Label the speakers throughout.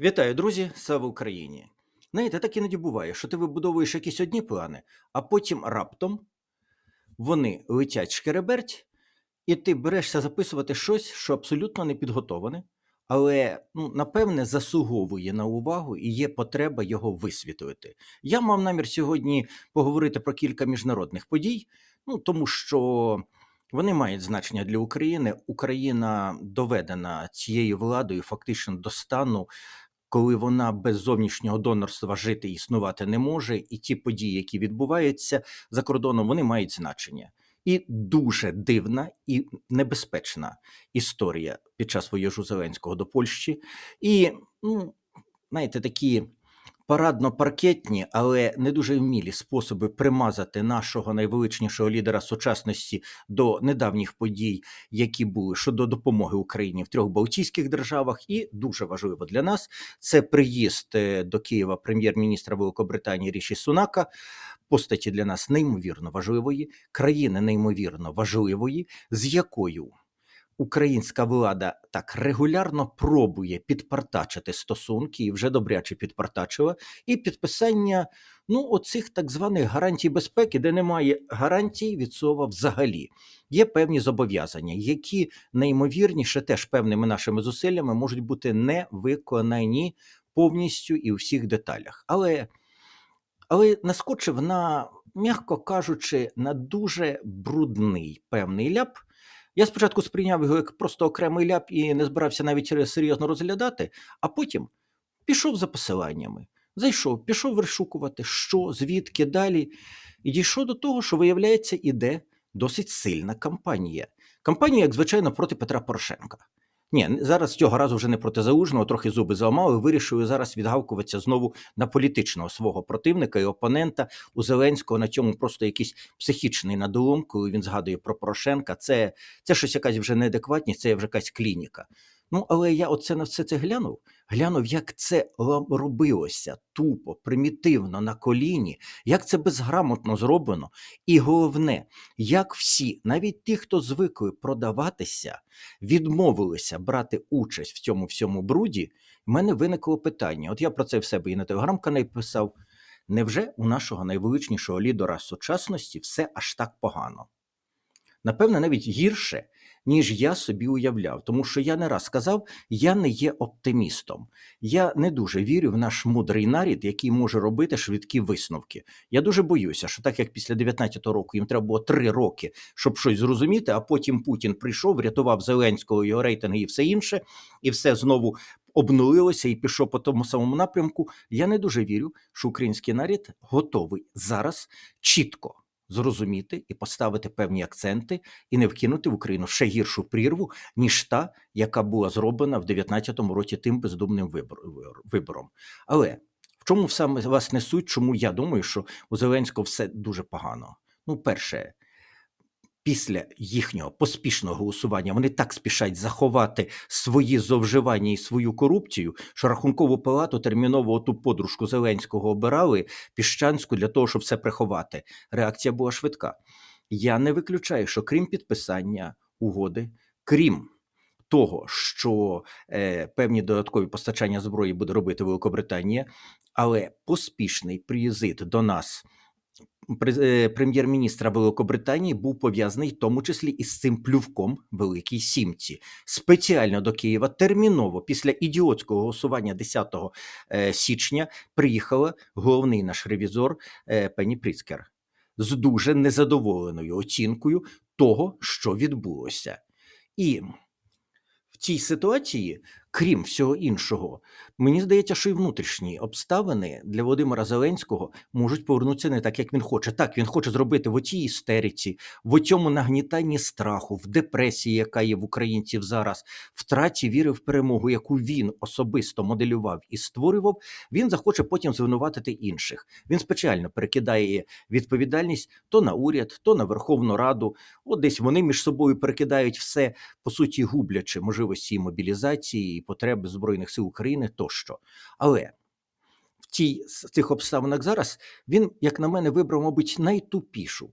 Speaker 1: Вітаю, друзі! Слава Україні! Знаєте, так іноді буває, що ти вибудовуєш якісь одні плани, а потім раптом вони летять шкереберть, і ти берешся записувати щось, що абсолютно не підготоване, але ну, напевне заслуговує на увагу і є потреба його висвітлити. Я мав намір сьогодні поговорити про кілька міжнародних подій, ну тому що вони мають значення для України. Україна доведена цією владою фактично до стану коли вона без зовнішнього донорства жити і існувати не може, і ті події, які відбуваються за кордоном, вони мають значення. І дуже дивна і небезпечна історія під час воєжу Зеленського до Польщі. І, ну, знаєте, такі парадно-паркетні, але не дуже вмілі способи примазати нашого найвеличнішого лідера сучасності до недавніх подій, які були щодо допомоги Україні в трьох Балтійських державах, і дуже важливо для нас це приїзд е, до Києва прем'єр-міністра Великобританії Ріші Сунака. Постаті для нас неймовірно важливої, країни неймовірно важливої, з якою українська влада так регулярно пробує підпартачити стосунки і вже добряче підпартачила, і підписання ну, оцих так званих гарантій безпеки, де немає гарантій від слова взагалі. Є певні зобов'язання, які неймовірніше теж певними нашими зусиллями можуть бути не виконані повністю і у всіх деталях. Але, але наскочив на, м'яко кажучи, на дуже брудний певний ляп. Я спочатку сприйняв його як просто окремий ляп і не збирався навіть серйозно розглядати, а потім пішов за посиланнями, зайшов, пішов вишукувати, що, звідки далі, і дійшов до того, що, виявляється, іде досить сильна кампанія. Кампанія, як звичайно, проти Петра Порошенка. Ні, зараз цього разу вже не проти заужного, трохи зуби зламали. Вирішили зараз відгавкуватися знову на політичного свого противника і опонента у Зеленського. На цьому просто якийсь психічний надолом, коли він згадує про Порошенка. Це це щось якась вже неадекватність, це вже якась клініка. Ну, але я оце на все це глянув. Глянув, як це робилося тупо, примітивно на коліні, як це безграмотно зроблено. І головне, як всі, навіть ті, хто звикли продаватися, відмовилися брати участь в цьому всьому бруді. в мене виникло питання. От я про це в себе і на телеграм-каналі писав. Невже у нашого найвеличнішого лідера сучасності все аж так погано? Напевне, навіть гірше, ніж я собі уявляв. Тому що я не раз сказав, я не є оптимістом. Я не дуже вірю в наш мудрий нарід, який може робити швидкі висновки. Я дуже боюся, що так як після 19-го року їм треба було три роки, щоб щось зрозуміти, а потім Путін прийшов, врятував Зеленського, його рейтинги і все інше, і все знову. Обнулилося і пішов по тому самому напрямку. Я не дуже вірю, що український нарід готовий зараз чітко зрозуміти і поставити певні акценти, і не вкинути в Україну ще гіршу прірву, ніж та, яка була зроблена в 19-му році тим бездумним вибором. Але в чому саме вас несуть? Чому я думаю, що у Зеленського все дуже погано? Ну, перше, після їхнього поспішного голосування вони так спішать заховати свої зловживання і свою корупцію, що рахункову палату терміново ту подружку Зеленського обирали піщанську для того, щоб все приховати. Реакція була швидка. Я не виключаю, що крім підписання угоди, крім того, що е, певні додаткові постачання зброї буде робити Великобританія, але поспішний приїзд до нас. Е, прем'єр-міністра Великобританії був пов'язаний в тому числі із цим плювком Великій Сімці. Спеціально до Києва терміново після ідіотського голосування 10 е, січня приїхала головний наш ревізор е, Пенні Пріцкер з дуже незадоволеною оцінкою того, що відбулося. І в цій ситуації крім всього іншого, мені здається, що і внутрішні обставини для Володимира Зеленського можуть повернутися не так, як він хоче. Так він хоче зробити в оцій істериці, в цьому нагнітанні страху, в депресії, яка є в українців зараз, втраті віри в перемогу, яку він особисто моделював і створював. Він захоче потім звинуватити інших. Він спеціально перекидає відповідальність то на уряд, то на Верховну Раду. От десь вони між собою перекидають все по суті гублячи можливості мобілізації потреби Збройних сил України тощо. Але в тій, цих обставинах зараз він, як на мене, вибрав, мабуть, найтупішу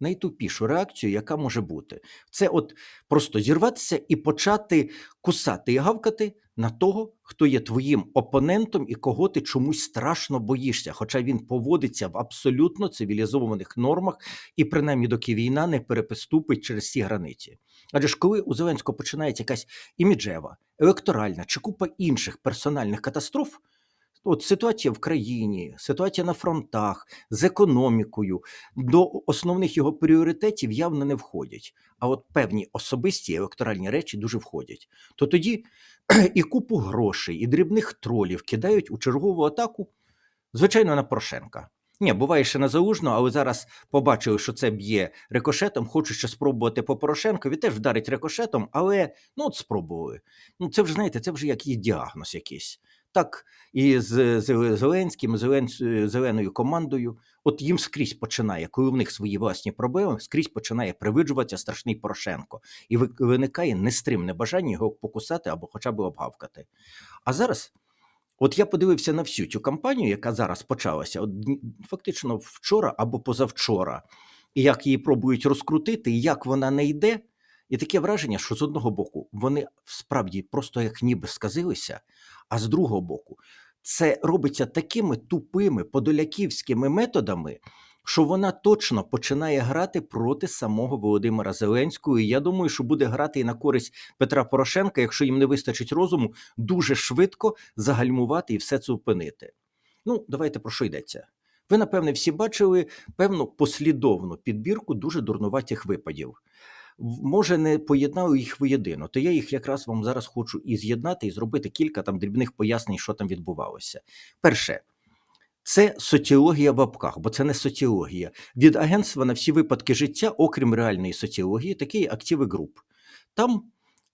Speaker 1: найтупішу реакцію, яка може бути. Це от просто зірватися і почати кусати і гавкати на того, хто є твоїм опонентом і кого ти чомусь страшно боїшся, хоча він поводиться в абсолютно цивілізованих нормах і, принаймні, доки війна не перепеступить через ці границі. Адже ж коли у Зеленського починається якась іміджева, електоральна чи купа інших персональних катастроф, От ситуація в країні, ситуація на фронтах з економікою до основних його пріоритетів явно не входять. А от певні особисті електоральні речі дуже входять. То тоді і купу грошей, і дрібних тролів кидають у чергову атаку, звичайно, на Порошенка. Ні, буває ще на залужно, але зараз побачили, що це б'є рикошетом. Хочу ще спробувати по Порошенкові, теж вдарить рикошетом, але ну от спробували. Ну це вже знаєте, це вже як є діагноз якийсь. Так і з Зеленським, Зелен, зеленою командою. От їм скрізь починає, коли в них свої власні проблеми, скрізь починає привиджуватися страшний Порошенко, і виникає нестримне бажання його покусати або хоча б обгавкати. А зараз, от я подивився на всю цю кампанію, яка зараз почалася, от фактично вчора або позавчора, і як її пробують розкрутити, і як вона не йде. І таке враження, що з одного боку вони справді просто як ніби сказилися, а з другого боку, це робиться такими тупими подоляківськими методами, що вона точно починає грати проти самого Володимира Зеленського. І я думаю, що буде грати і на користь Петра Порошенка, якщо їм не вистачить розуму, дуже швидко загальмувати і все це зупинити. Ну, давайте про що йдеться. Ви, напевне, всі бачили певну послідовну підбірку дуже дурнуватих випадів. Може, не поєднали їх воєдино, то я їх якраз вам зараз хочу і з'єднати, і зробити кілька там дрібних пояснень, що там відбувалося. Перше, це соціологія в апках, бо це не соціологія. Від агентства на всі випадки життя, окрім реальної соціології, такі активи груп. Там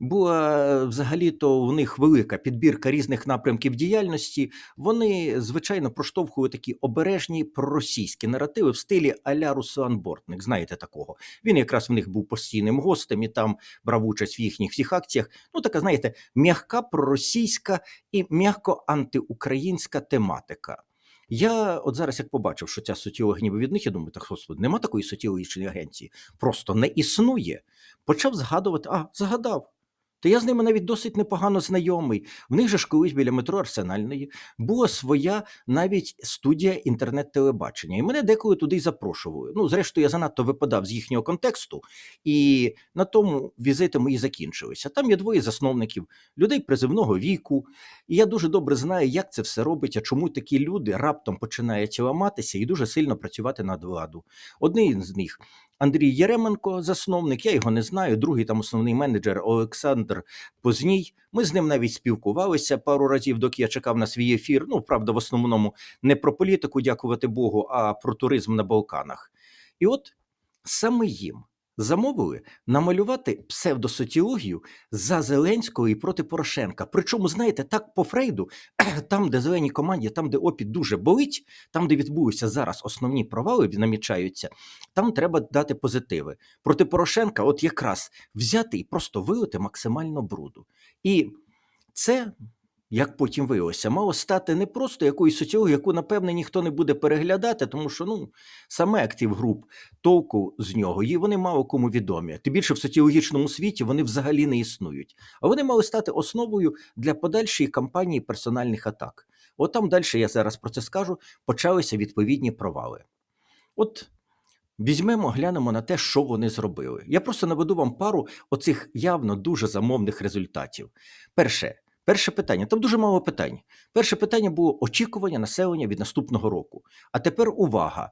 Speaker 1: була взагалі-то в них велика підбірка різних напрямків діяльності. Вони, звичайно, проштовхували такі обережні проросійські наративи в стилі Аля Руслан Бортник. Знаєте такого. Він якраз в них був постійним гостем і там брав участь в їхніх всіх акціях. Ну, така, знаєте, м'яка проросійська і м'яко антиукраїнська тематика. Я от зараз як побачив, що ця соціолог ніби від них, я думаю, так господи, нема такої соціологічної агенції, просто не існує. Почав згадувати, а згадав. Та я з ними навіть досить непогано знайомий. В них же ж колись біля метро Арсенальної була своя навіть студія інтернет-телебачення. І мене деколи туди й запрошували. Ну, зрештою, я занадто випадав з їхнього контексту, і на тому візити мої закінчилися. Там є двоє засновників, людей призивного віку. І я дуже добре знаю, як це все робить, а чому такі люди раптом починають ламатися і дуже сильно працювати над владу. Один з них Андрій Єременко, засновник, я його не знаю. Другий там основний менеджер Олександр Позній. Ми з ним навіть спілкувалися пару разів, доки я чекав на свій ефір. Ну, правда, в основному не про політику, дякувати Богу, а про туризм на Балканах. І от саме їм замовили намалювати псевдосоціологію за Зеленського і проти Порошенка. Причому, знаєте, так по Фрейду, там, де зеленій команді, там, де опіт дуже болить, там, де відбулися зараз основні провали, намічаються, там треба дати позитиви. Проти Порошенка, от якраз взяти і просто вилити максимально бруду. І це. Як потім виявилося, мало стати не просто якоюсь соціологією, яку, напевне, ніхто не буде переглядати, тому що ну, саме актив груп, толку з нього, і вони мало кому відомі. Тим більше в соціологічному світі вони взагалі не існують. А вони мали стати основою для подальшої кампанії персональних атак. От там далі, я зараз про це скажу, почалися відповідні провали. От візьмемо, глянемо на те, що вони зробили. Я просто наведу вам пару оцих явно дуже замовних результатів. Перше. Перше питання, там дуже мало питань. Перше питання було очікування населення від наступного року. А тепер увага.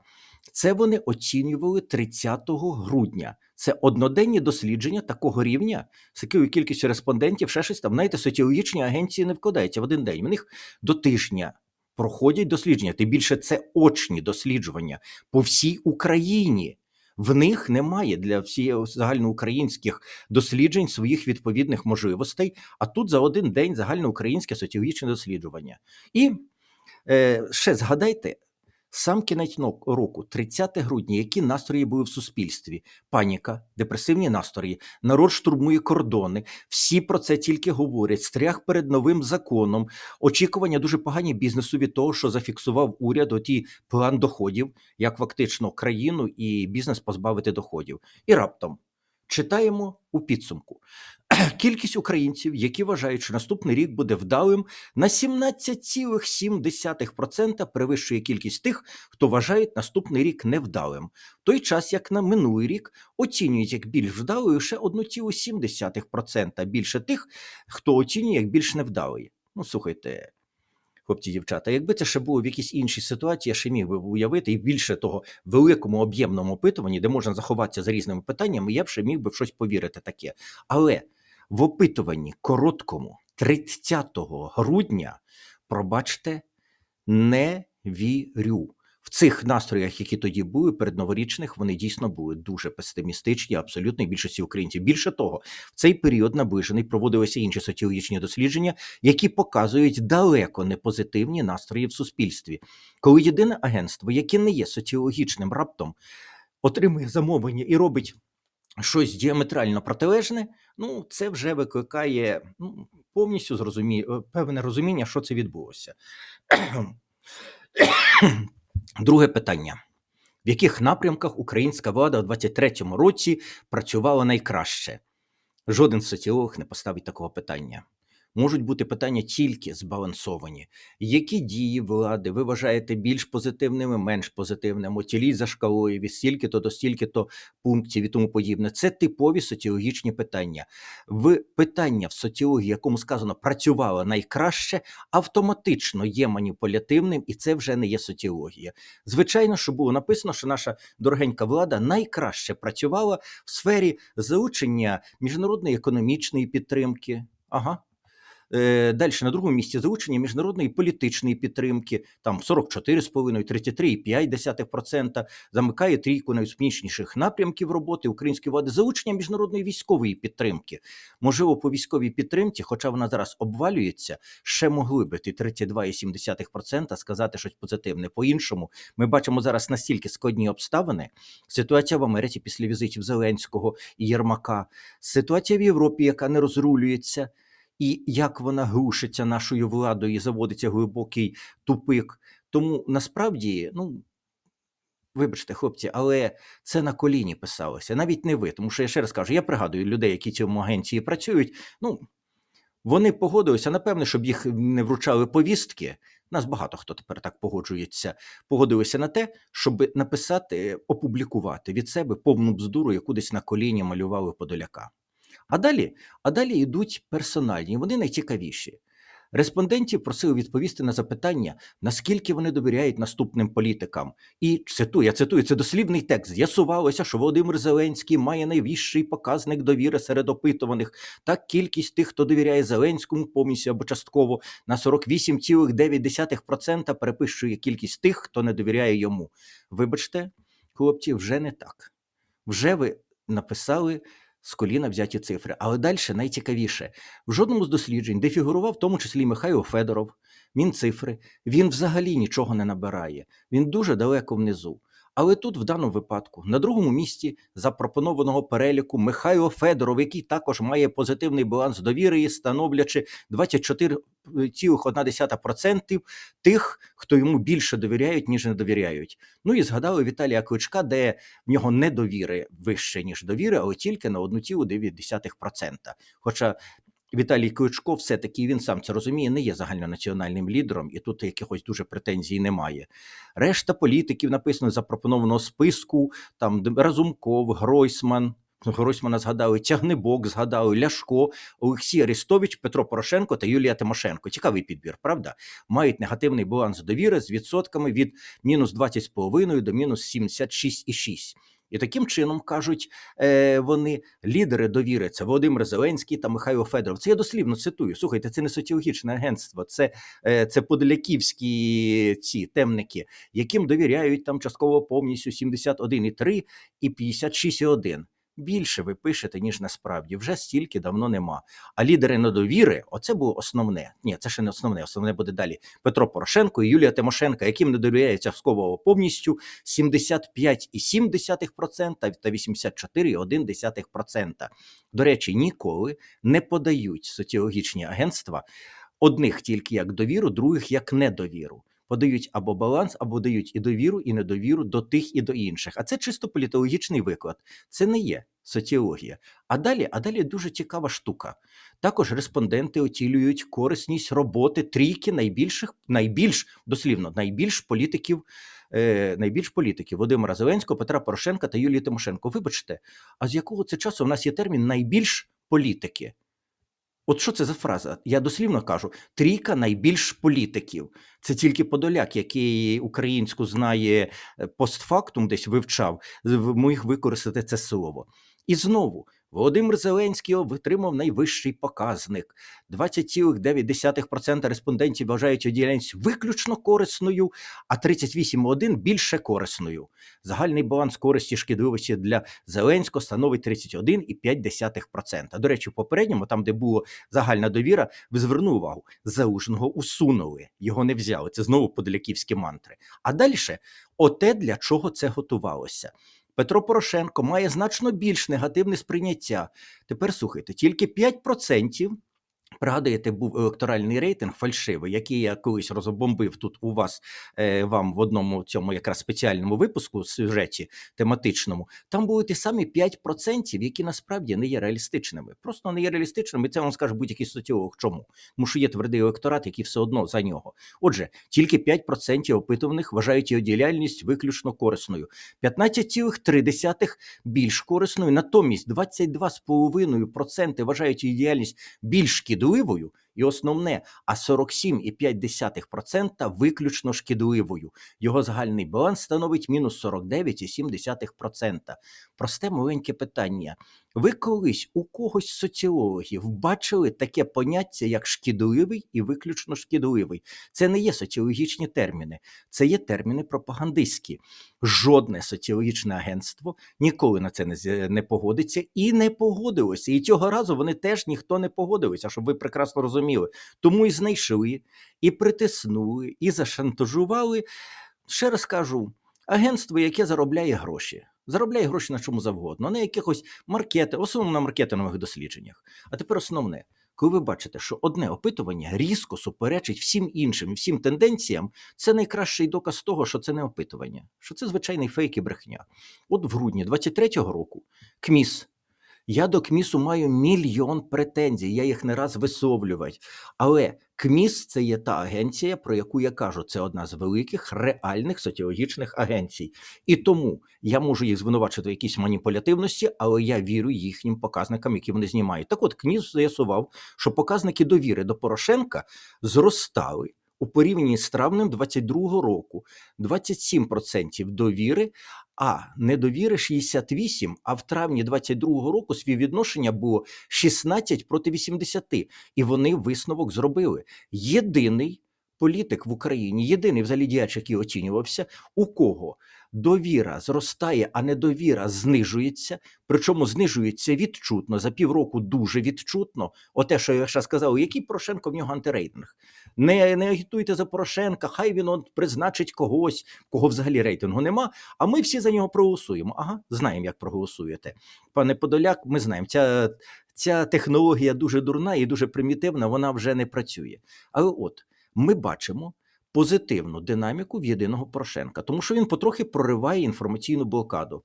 Speaker 1: Це вони оцінювали 30 грудня. Це одноденні дослідження такого рівня, з такою кількістю респондентів, ще щось там, знаєте, соціологічні агенції не вкладаються в один день. В них до тижня проходять дослідження. Тим більше це очні дослідження по всій Україні. В них немає для всіх загальноукраїнських досліджень своїх відповідних можливостей. А тут за один день загальноукраїнське соціологічне досліджування. І е, ще згадайте, Сам кінець року, 30 грудня, які настрої були в суспільстві? Паніка, депресивні настрої, народ штурмує кордони. Всі про це тільки говорять. Стрях перед новим законом, очікування дуже погані бізнесу від того, що зафіксував уряд оті план доходів, як фактично країну і бізнес позбавити доходів. І раптом читаємо у підсумку. Кількість українців, які вважають, що наступний рік буде вдалим, на 17,7% перевищує кількість тих, хто вважає наступний рік невдалим. В той час, як на минулий рік оцінюють як більш вдалою ще 1,7% більше тих, хто оцінює як більш невдалий. Ну, слухайте, хлопці, дівчата, якби це ще було в якійсь іншій ситуації, я ще міг би уявити, і більше того, великому об'ємному опитуванні, де можна заховатися за різними питаннями, я б ще міг би в щось повірити таке. Але в опитуванні короткому 30 грудня, пробачте, не вірю. В цих настроях, які тоді були передноворічних, вони дійсно були дуже песимістичні, абсолютно більшості українців. Більше того, в цей період наближений проводилися інші соціологічні дослідження, які показують далеко не позитивні настрої в суспільстві. Коли єдине агентство, яке не є соціологічним раптом, отримує замовлення і робить щось діаметрально протилежне, ну це вже викликає ну, повністю зрозумі... е, певне розуміння, що це відбулося. Друге питання. В яких напрямках українська влада у 23-му році працювала найкраще? Жоден соціолог не поставить такого питання. Можуть бути питання тільки збалансовані. Які дії влади ви вважаєте більш позитивними, менш позитивними? Оціліть за шкалою від стільки-то до стільки-то пунктів і тому подібне. Це типові соціологічні питання. В питання в соціології, якому сказано працювала найкраще, автоматично є маніпулятивним, і це вже не є соціологія. Звичайно, що було написано, що наша дорогенька влада найкраще працювала в сфері залучення міжнародної економічної підтримки. Ага. Е, Далі на другому місці залучення міжнародної політичної підтримки, там 44,5, 33,5% замикає трійку найуспішніших напрямків роботи української влади, залучення міжнародної військової підтримки. Можливо, по військовій підтримці, хоча вона зараз обвалюється, ще могли би ті 32,7% сказати щось позитивне. По-іншому, ми бачимо зараз настільки складні обставини. Ситуація в Америці після візитів Зеленського і Єрмака, ситуація в Європі, яка не розрулюється і як вона глушиться нашою владою і заводиться глибокий тупик. Тому насправді, ну. Вибачте, хлопці, але це на коліні писалося. Навіть не ви. Тому що я ще раз кажу, я пригадую людей, які в цьому агенції працюють. Ну, вони погодилися, напевне, щоб їх не вручали повістки. Нас багато хто тепер так погоджується. Погодилися на те, щоб написати, опублікувати від себе повну бздуру, яку десь на коліні малювали Подоляка. А далі, а далі йдуть персональні, вони найцікавіші. Респондентів просили відповісти на запитання, наскільки вони довіряють наступним політикам. І цитую, я цитую, це дослівний текст. З'ясувалося, що Володимир Зеленський має найвищий показник довіри серед опитуваних. Так кількість тих, хто довіряє Зеленському повністю або частково, на 48,9% перепишує кількість тих, хто не довіряє йому. Вибачте, хлопці, вже не так. Вже ви написали з коліна взяті цифри. Але далі найцікавіше. В жодному з досліджень, де фігурував в тому числі Михайло Федоров, Мінцифри, він взагалі нічого не набирає. Він дуже далеко внизу. Але тут, в даному випадку, на другому місці запропонованого переліку Михайло Федоров, який також має позитивний баланс довіри, становлячи 24,1% тих, хто йому більше довіряють, ніж не довіряють. Ну і згадали Віталія Кличка, де в нього недовіри вище, ніж довіри, але тільки на 1,9%. Хоча Віталій Кличко, все-таки він сам це розуміє, не є загальнонаціональним лідером, і тут якихось дуже претензій немає. Решта політиків написано запропонованого списку: там Разумков, Гройсман. Гройсмана згадали, Тягнебок згадали, Ляшко, Олексій Арестович, Петро Порошенко та Юлія Тимошенко. Цікавий підбір, правда? Мають негативний баланс довіри з відсотками від мінус 20,5 до мінус 76,6. І таким чином кажуть е, вони лідери довіри це Володимир Зеленський та Михайло Федоров. Це я дослівно цитую. Слухайте, це не соціологічне агентство, це, е, це подоляківські ці темники, яким довіряють там частково повністю 71,3 і 56,1. Більше ви пишете, ніж насправді. Вже стільки давно нема. А лідери недовіри, оце було основне. Ні, це ще не основне. Основне буде далі. Петро Порошенко і Юлія Тимошенка, яким не довіряє Цяскового повністю 75,7% та 84,1%. До речі, ніколи не подають соціологічні агентства одних тільки як довіру, других як недовіру. Подають або баланс, або дають і довіру, і недовіру до тих і до інших. А це чисто політологічний виклад. Це не є соціологія. А далі, а далі дуже цікава штука. Також респонденти оцілюють корисність роботи трійки найбільших, найбільш дослівно, найбільш політиків, е, найбільш політиків Володимира Зеленського, Петра Порошенка та Юлії Тимошенко. Вибачте, а з якого це часу в нас є термін найбільш політики? От що це за фраза? Я дослівно кажу: трійка найбільш політиків. Це тільки Подоляк, який українську знає е, постфактум, десь вивчав, в міг використати це слово. І знову Володимир Зеленський витримав найвищий показник. 20,9% респондентів вважають діяльність виключно корисною, а 38,1% більше корисною. Загальний баланс користі шкідливості для Зеленського становить 31,5%. До речі, в попередньому, там, де було загальна довіра, ви звернули увагу, залужного усунули, його не взяли. Це знову подоляківські мантри. А далі, оте для чого це готувалося. Петро Порошенко має значно більш негативне сприйняття. Тепер слухайте, тільки 5%. Пригадуєте, був електоральний рейтинг фальшивий, який я колись розбомбив тут у вас е, вам в одному цьому якраз спеціальному випуску сюжеті тематичному. Там були ті самі 5%, які насправді не є реалістичними. Просто не є реалістичними. Це вам скаже будь-який соціолог. Чому? Тому що є твердий електорат, який все одно за нього. Отже, тільки 5% опитуваних вважають його діяльність виключно корисною. 15,3 більш корисною, натомість 22,5% вважають її діяльність більш шкідливою, і основне, а 47,5% виключно шкідливою. Його загальний баланс становить мінус 49,7%. Просте маленьке питання. Ви колись у когось соціологів бачили таке поняття, як шкідливий і виключно шкідливий? Це не є соціологічні терміни, це є терміни пропагандистські. Жодне соціологічне агентство ніколи на це не, не погодиться і не погодилося. І цього разу вони теж ніхто не погодилися, щоб ви прекрасно розуміли. Тому і знайшли, і притиснули, і зашантажували. Ще раз кажу, агентство, яке заробляє гроші. Заробляє гроші на чому завгодно, на якихось маркети, в основному на маркетингових дослідженнях. А тепер основне, коли ви бачите, що одне опитування різко суперечить всім іншим всім тенденціям, це найкращий доказ того, що це не опитування, що це звичайний фейк і брехня. От в грудні 23-го року КМІС. Я до КМІСу маю мільйон претензій, я їх не раз висловлював. Але КМІС це є та агенція, про яку я кажу, це одна з великих реальних соціологічних агенцій. І тому я можу їх звинувачити в якійсь маніпулятивності, але я вірю їхнім показникам, які вони знімають. Так от КМІС з'ясував, що показники довіри до Порошенка зростали у порівнянні з травнем 22-го року. 27% довіри, а недовіри 68, а в травні 22-го року співвідношення було 16 проти 80. І вони висновок зробили. Єдиний політик в Україні, єдиний взагалі діяч, який оцінювався, у кого довіра зростає, а недовіра знижується. Причому знижується відчутно за півроку дуже відчутно. Оте, що я ще сказав, який Порошенко в нього антирейтинг. Не, не агітуйте за Порошенка, хай він от призначить когось, кого взагалі рейтингу нема. А ми всі за нього проголосуємо. Ага, знаємо, як проголосуєте. Пане Подоляк, ми знаємо, ця, ця технологія дуже дурна і дуже примітивна, вона вже не працює. Але от ми бачимо позитивну динаміку в єдиного Порошенка, тому що він потрохи прориває інформаційну блокаду.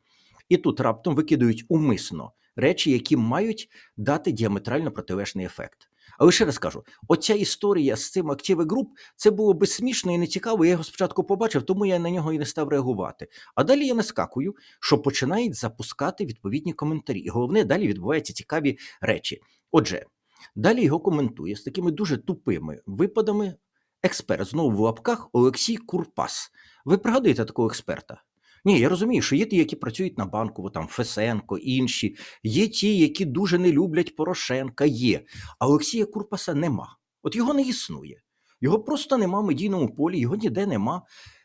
Speaker 1: І тут раптом викидають умисно речі, які мають дати діаметрально протилежний ефект. Але ще раз кажу: оця історія з цим активи груп це було би смішно і нецікаво. Я його спочатку побачив, тому я на нього і не став реагувати. А далі я наскакую, що починають запускати відповідні коментарі. І головне, далі відбуваються цікаві речі. Отже, далі його коментує з такими дуже тупими випадами експерт знову в лапках Олексій Курпас. Ви пригадуєте такого експерта? Ні, я розумію, що є ті, які працюють на банку, там Фесенко, інші, є ті, які дуже не люблять Порошенка, є. А Олексія Курпаса нема. От його не існує. Його просто нема в медійному полі, його ніде нема.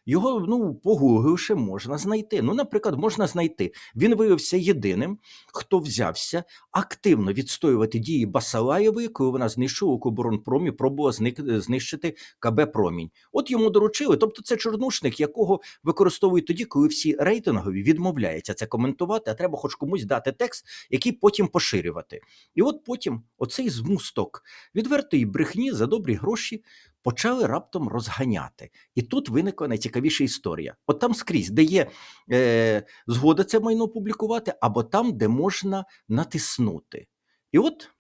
Speaker 1: Його, ну, погугливши, можна знайти. Ну, наприклад, можна знайти. Він виявився єдиним, хто взявся активно відстоювати дії Басалаєвої, коли вона знищила Укроборонпром і пробувала знищити КБ Промінь. От йому доручили. Тобто, це чорнушник, якого використовують тоді, коли всі рейтингові відмовляються це коментувати, а треба хоч комусь дати текст, який потім поширювати. І от потім оцей змусток відвертої брехні за добрі гроші почали раптом розганяти. І тут виникла найцікавіша історія. От там скрізь, де є е, згода це майно публікувати, або там, де можна натиснути. І от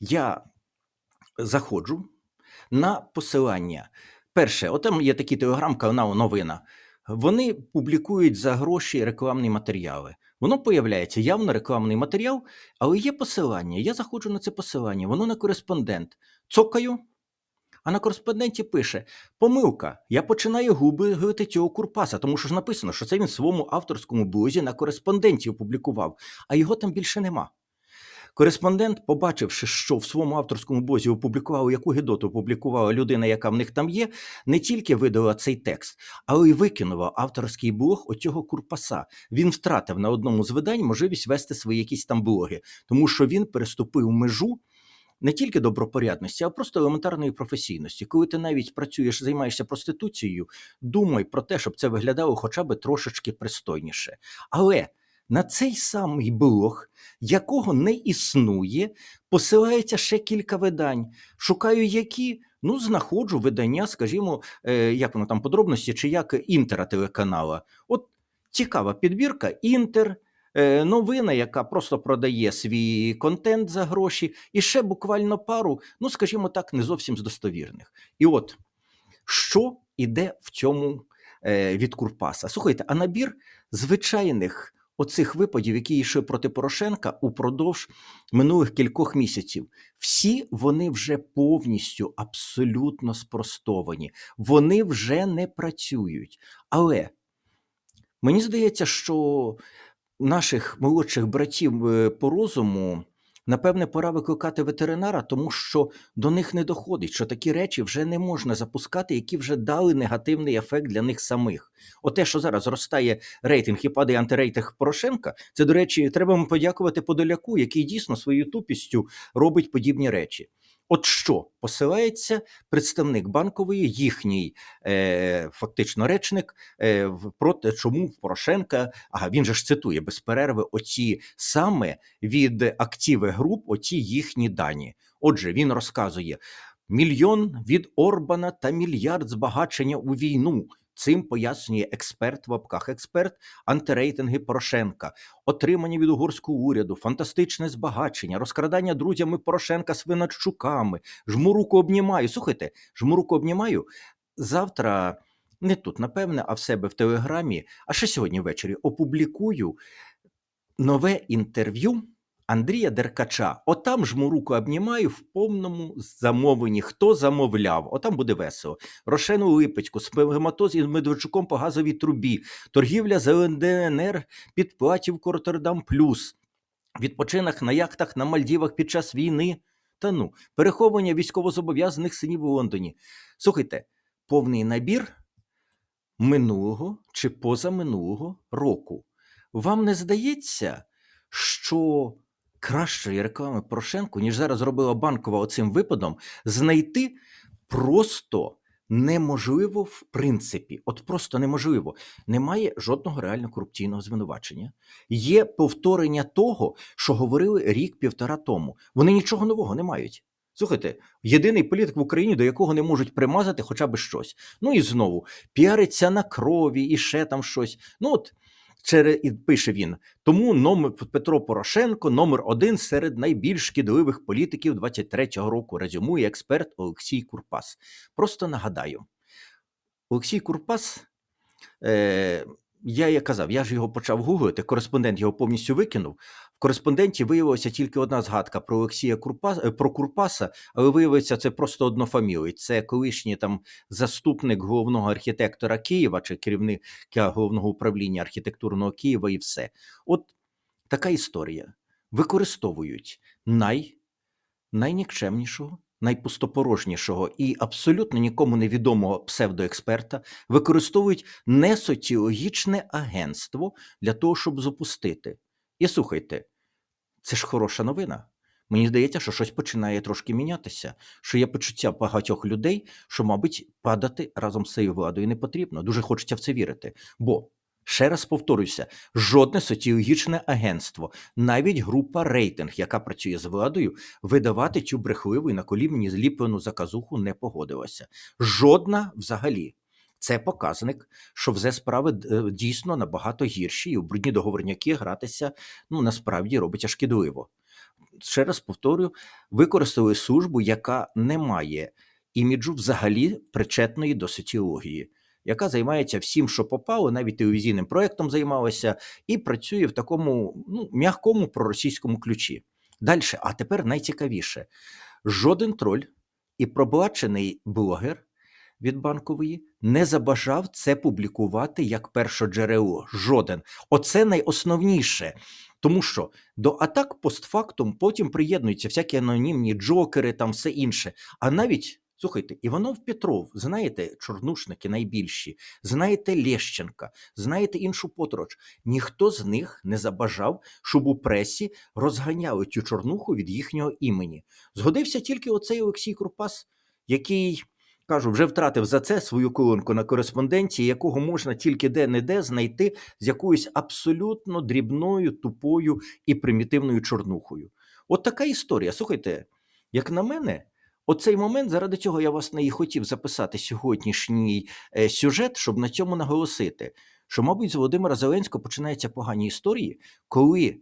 Speaker 1: я заходжу на посилання. Перше, от там є такий телеграм-канал Новина. Вони публікують за гроші рекламні матеріали. Воно появляється явно рекламний матеріал, але є посилання. Я заходжу на це посилання, воно на кореспондент. Цокаю, а на кореспонденті пише: помилка, я починаю гуглити цього Курпаса, тому що ж написано, що це він в своєму авторському блозі на кореспонденті опублікував, а його там більше нема. Кореспондент, побачивши, що в своєму авторському блозі опублікували, яку гідоту опублікувала людина, яка в них там є, не тільки видала цей текст, але й викинула авторський блог оцього Курпаса. Він втратив на одному з видань можливість вести свої якісь там блоги, тому що він переступив межу не тільки добропорядності, а просто елементарної професійності. Коли ти навіть працюєш, займаєшся проституцією, думай про те, щоб це виглядало хоча б трошечки пристойніше. Але на цей самий блог, якого не існує, посилається ще кілька видань. Шукаю які. Ну, знаходжу видання, скажімо, е, як воно там подробності, чи як інтера телеканала. От цікава підбірка Інтер, новина, яка просто продає свій контент за гроші, і ще буквально пару, ну скажімо так, не зовсім з достовірних. І от що іде в цьому е, від Курпаса? Слухайте, а набір звичайних оцих випадів, які йшли проти Порошенка упродовж минулих кількох місяців, всі вони вже повністю абсолютно спростовані. Вони вже не працюють. Але мені здається, що наших молодших братів е, по розуму. Напевне, пора викликати ветеринара, тому що до них не доходить, що такі речі вже не можна запускати, які вже дали негативний ефект для них самих. Оте, що зараз зростає рейтинг і падає антирейтинг Порошенка, це, до речі, треба подякувати Подоляку, який дійсно своєю тупістю робить подібні речі. От що посилається представник банкової, їхній е, фактично речник е, проти чому в Порошенка, ага, він же ж цитує без перерви оці саме від активи груп, оці їхні дані. Отже, він розказує: мільйон від Орбана та мільярд збагачення у війну. Цим пояснює експерт в лапках експерт антирейтинги Порошенка, отримання від угорського уряду, фантастичне збагачення, розкрадання друзями Порошенка свиночуками. Жму руку обнімаю. Слухайте, жму руку обнімаю. Завтра, не тут, напевне, а в себе в телеграмі, а ще сьогодні ввечері опублікую нове інтерв'ю Андрія Деркача. Отам жму руку обнімаю в повному замовленні. Хто замовляв? Отам буде весело. Рошену Липецьку, сперматоз із Медведчуком по газовій трубі, торгівля з ЛНДНР під платівку Роттердам Плюс, відпочинок на яхтах на Мальдівах під час війни. Та ну, переховування військовозобов'язаних синів у Лондоні. Слухайте, повний набір минулого чи позаминулого року. Вам не здається, що кращої реклами Порошенку, ніж зараз зробила банкова оцим випадом, знайти просто неможливо в принципі. От просто неможливо. Немає жодного реально корупційного звинувачення. Є повторення того, що говорили рік-півтора тому. Вони нічого нового не мають. Слухайте, єдиний політик в Україні, до якого не можуть примазати хоча б щось. Ну і знову піариться на крові і ще там щось. Ну от через і пише він. Тому номер Петро Порошенко номер один серед найбільш шкідливих політиків 23-го року. Резюмує експерт Олексій Курпас. Просто нагадаю, Олексій Курпас. Е, я як казав, я ж його почав гуглити, кореспондент його повністю викинув. Кореспонденті виявилася тільки одна згадка про Олексія Курпаса, е, про Курпаса, але виявиться, це просто однофамілий. Це колишній там заступник головного архітектора Києва чи керівник головного управління архітектурного Києва і все. От така історія. Використовують най, найнікчемнішого, найпустопорожнішого і абсолютно нікому невідомого псевдоексперта використовують несоціологічне агентство для того, щоб запустити. І слухайте, це ж хороша новина. Мені здається, що щось починає трошки мінятися, що є почуття багатьох людей, що, мабуть, падати разом з цією владою не потрібно. Дуже хочеться в це вірити. Бо, ще раз повторюся, жодне соціологічне агентство, навіть група рейтинг, яка працює з владою, видавати цю брехливу і на колімні зліплену заказуху не погодилася. Жодна взагалі. Це показник, що вже справи е, дійсно набагато гірші, і у брудні договорняки гратися ну насправді робиться шкідливо. Ще раз повторюю, використали службу, яка не має іміджу взагалі причетної до соціології, яка займається всім, що попало, навіть телевізійним проєктом займалася, і працює в такому ну, м'якому проросійському ключі. Далі, а тепер найцікавіше: жоден троль і проблачений блогер від банкової не забажав це публікувати як першоджерело. Жоден. Оце найосновніше. Тому що до атак постфактум потім приєднуються всякі анонімні джокери, там все інше. А навіть слухайте, Іванов Петров, знаєте, чорнушники найбільші, знаєте Лещенка, знаєте іншу подорож. Ніхто з них не забажав, щоб у пресі розганяли цю чорнуху від їхнього імені. Згодився тільки оцей Олексій Крупас, який. Кажу, вже втратив за це свою колонку на кореспонденції, якого можна тільки де-не-де знайти з якоюсь абсолютно дрібною, тупою і примітивною чорнухою. От така історія. Слухайте, як на мене, оцей момент, заради цього я власне і хотів записати сьогоднішній е, сюжет, щоб на цьому наголосити, що, мабуть, з Володимира Зеленського починаються погані історії, коли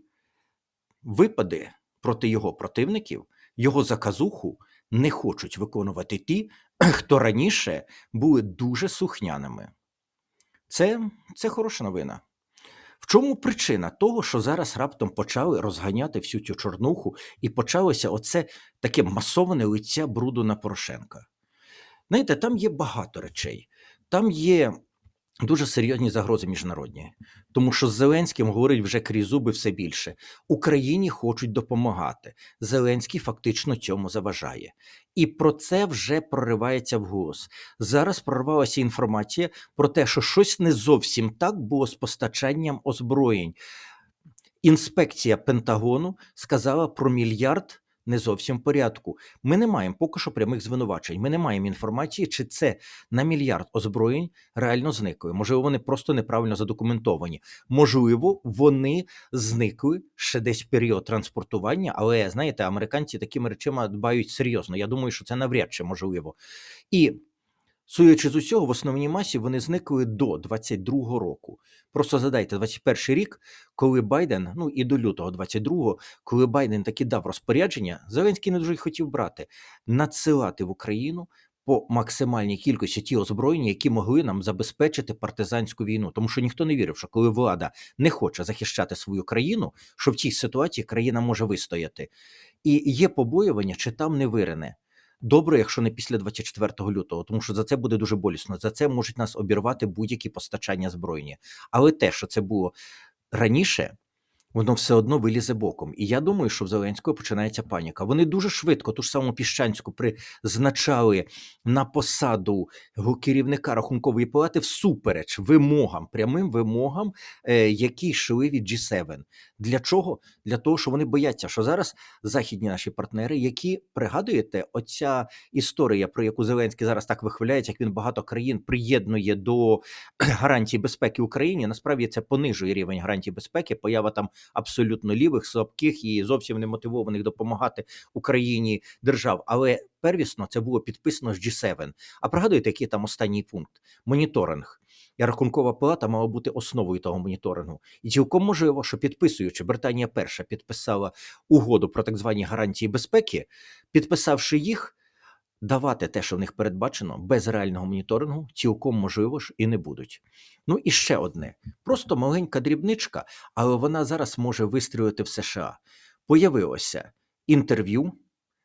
Speaker 1: випади проти його противників, його заказуху не хочуть виконувати ті, хто раніше були дуже сухняними. Це, Це хороша новина. В чому причина того, що зараз раптом почали розганяти всю цю чорнуху і почалося оце таке масоване лиця бруду на Порошенка? Знаєте, там є багато речей. Там є Дуже серйозні загрози міжнародні, тому що з Зеленським говорить вже крізь зуби все більше. Україні хочуть допомагати. Зеленський фактично цьому заважає, і про це вже проривається вголос. Зараз прорвалася інформація про те, що щось не зовсім так було з постачанням озброєнь. Інспекція Пентагону сказала про мільярд не зовсім в порядку. Ми не маємо поки що прямих звинувачень. Ми не маємо інформації, чи це на мільярд озброєнь реально зникли. Можливо, вони просто неправильно задокументовані. Можливо, вони зникли ще десь в період транспортування, але знаєте, американці такими речами дбають серйозно. Я думаю, що це навряд чи можливо. І Судячи з усього, в основній масі вони зникли до 22-го року. Просто задайте 21-й рік, коли Байден, ну і до лютого 22-го, коли Байден таки дав розпорядження, Зеленський не дуже хотів брати, надсилати в Україну по максимальній кількості ті озброєння, які могли нам забезпечити партизанську війну. Тому що ніхто не вірив, що коли влада не хоче захищати свою країну, що в цій ситуації країна може вистояти. І є побоювання, чи там не вирине. Добре, якщо не після 24 лютого, тому що за це буде дуже болісно. За це можуть нас обірвати будь-які постачання збройні. Але те, що це було раніше, воно все одно вилізе боком. І я думаю, що в Зеленського починається паніка. Вони дуже швидко ту ж саму піщанську призначали на посаду керівника рахункової палати всупереч вимогам, прямим вимогам, е, які йшли від G7. Для чого? Для того, що вони бояться, що зараз західні наші партнери, які пригадуєте, оця історія, про яку Зеленський зараз так вихваляється, як він багато країн приєднує до гарантій безпеки Україні. Насправді це понижує рівень гарантій безпеки. Поява там абсолютно лівих, слабких і зовсім не мотивованих допомагати Україні держав. Але первісно це було підписано з G7. А пригадуєте, який там останній пункт? Моніторинг. І рахункова палата мала бути основою того моніторингу. І цілком можливо, що підписуючи, Британія перша підписала угоду про так звані гарантії безпеки, підписавши їх, давати те, що в них передбачено, без реального моніторингу, цілком можливо ж і не будуть. Ну і ще одне: просто маленька дрібничка, але вона зараз може вистрілити в США. Появилося інтерв'ю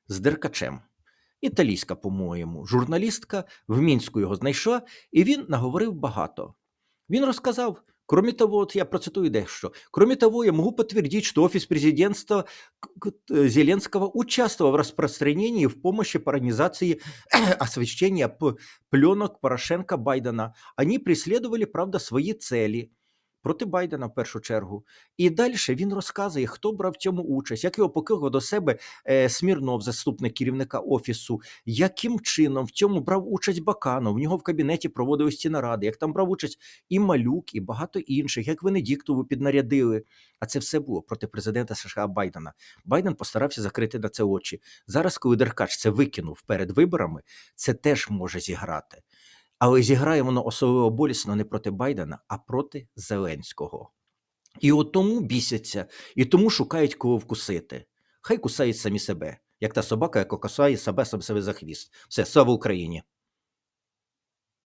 Speaker 1: з Деркачем. Італійська, по-моєму, журналістка в мінську його знайшла, і він наговорив багато. Він розказав, Кроме того, вот я процитую дещо. Кроме того, я могу подтвердить, что офис президентства э, Зеленского участвовал в распространении в помощи по организации освещения пленок Порошенко Байдена. Они преследовали, правда, свои цілі. Проти Байдена в першу чергу. І далі він розказує, хто брав в цьому участь, як його покликав до себе е, Смірнов, заступник керівника офісу, яким чином в цьому брав участь Баканов, в нього в кабінеті проводились ці наради, як там брав участь і Малюк, і багато інших, як Венедіктову піднарядили. А це все було проти президента США Байдена. Байден постарався закрити на це очі. Зараз, коли Деркач це викинув перед виборами, це теж може зіграти. Але зіграє воно особливо болісно не проти Байдена, а проти Зеленського. І от тому бісяться, і тому шукають кого вкусити. Хай кусають самі себе, як та собака, яка кусає себе сам себе за хвіст. Все, слава Україні!